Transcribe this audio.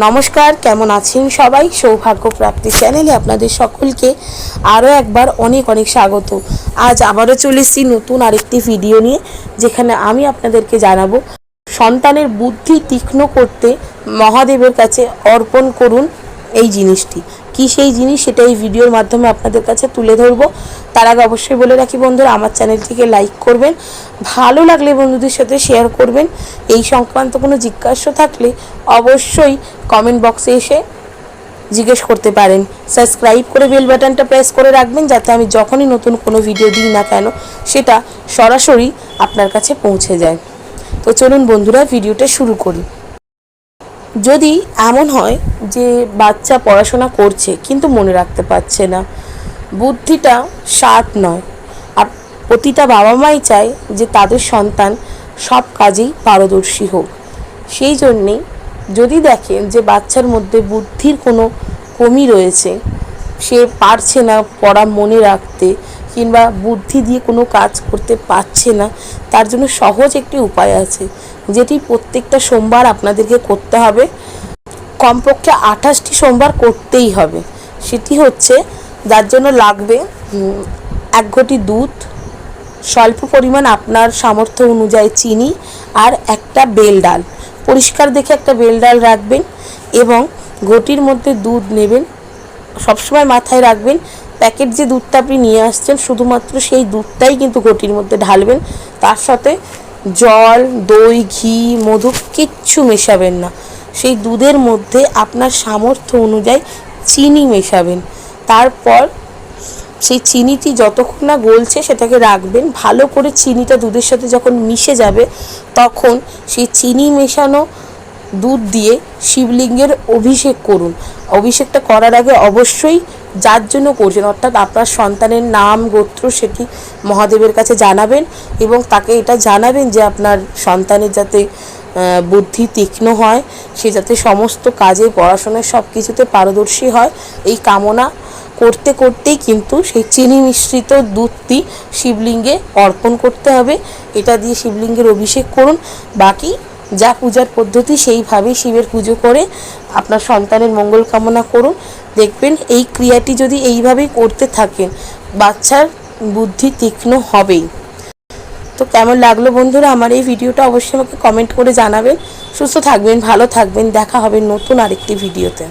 নমস্কার, কেমন আছেন সবাই? সৌভাগ্য প্রাপ্তি চ্যানেলে আপনাদের সকলকে আরও একবার অনেক অনেক স্বাগত। আজ আবারও চলেছি নতুন আরেকটি ভিডিও নিয়ে, যেখানে আমি আপনাদেরকে জানাব, সন্তানের বুদ্ধি তীক্ষ্ণ করতে মহাদেবের কাছে অর্পণ করুন এই জিনিসটি। কি সেই জিনিস, সেটা এই ভিডিওর মাধ্যমে আপনাদের কাছে তুলে ধরবো। তার আগে অবশ্যই বলে রাখি বন্ধুরা, আমার চ্যানেলটিকে লাইক করবেন, ভালো লাগলে বন্ধুদের সাথে শেয়ার করবেন। এই সংক্রান্ত কোনো জিজ্ঞাসা থাকলে অবশ্যই কমেন্ট বক্সে এসে জিজ্ঞেস করতে পারেন। সাবস্ক্রাইব করে বেল বাটনটা প্রেস করে রাখবেন, যাতে আমি যখনই নতুন কোনো ভিডিও দিই না কেন, সেটা সরাসরি আপনার কাছে পৌঁছে যায়। তো চলুন বন্ধুরা ভিডিওটা শুরু করি। যদি এমন হয় যে বাচ্চা পড়াশোনা করছে কিন্তু মনে রাখতে পারছে না, বুদ্ধিটা শার্প নয়। আর প্রতিটা বাবা মাই চায় যে তাদের সন্তান সব কাজেই পারদর্শী হোক। সেই জন্যেই যদি দেখেন যে বাচ্চার মধ্যে বুদ্ধির কোনো কমি রয়েছে, সে পারছে না পড়া মনে রাখতে কিংবা বুদ্ধি দিয়ে কোনো কাজ করতে পারছে না, তার জন্য সহজ একটি উপায় আছে, যেটি প্রত্যেকটা সোমবার আপনাদেরকে করতে হবে। কমপক্ষে আঠাশটি সোমবার করতেই হবে। সেটি হচ্ছে, যার জন্য লাগবে এক ঘটি দুধ, স্বল্প পরিমাণ আপনার সামর্থ্য অনুযায়ী চিনি আর একটা বেল ডাল। পরিষ্কার দেখে একটা বেল ডাল রাখবেন এবং ঘটির মধ্যে দুধ নেবেন, সবসময় মাথায় রাখবেন প্যাকেট যে দুধটা আপনি নিয়ে আসছেন, শুধুমাত্র সেই দুধটাই কিন্তু ঘটির মধ্যে ঢালবেন। তার সাথে জল, দই, ঘি, মধু কিচ্ছু মেশাবেন না। সেই দুধের মধ্যে আপনার সামর্থ্য অনুযায়ী চিনি মেশাবেন। তারপর সেই চিনিটি যতক্ষণ না গলছে, সেটাকে রাখবেন। ভালো করে চিনিটা দুধের সাথে যখন মিশে যাবে, তখন সেই চিনি মেশানো দুধ দিয়ে শিবলিঙ্গের অভিষেক করুন। অভিষেকটা করার আগে অবশ্যই যার জন্য করছেন, অর্থাৎ আপনার সন্তানের নাম, গোত্র সেটি মহাদেবের কাছে জানাবেন এবং তাকে এটা জানাবেন যে আপনার সন্তানের যাতে বুদ্ধি তীক্ষ্ণ হয়, সে যাতে সমস্ত কাজে, পড়াশোনায় সব কিছুতে পারদর্শী হয়। এই কামনা করতে করতেই কিন্তু সেই চিনি মিশ্রিত দুধটি শিবলিঙ্গে অর্পণ করতে হবে। এটা দিয়ে শিবলিঙ্গের অভিষেক করুন। বাকি যা পূজার পদ্ধতি, সেইভাবেই শিবের পুজো করে আপনার সন্তানের মঙ্গল কামনা করুন। দেখবেন এই ক্রিয়াটি যদি এইভাবেই করতে থাকেন, বাচ্চার বুদ্ধি তীক্ষ্ণ হবেই। তো কেমন লাগল বন্ধুরা? আমার এই ভিডিওটা অবশ্যই আমাকে কমেন্ট করে জানাবেন। সুস্থ থাকবেন, ভালো থাকবেন। দেখা হবে নতুন আরেকটি ভিডিওতে।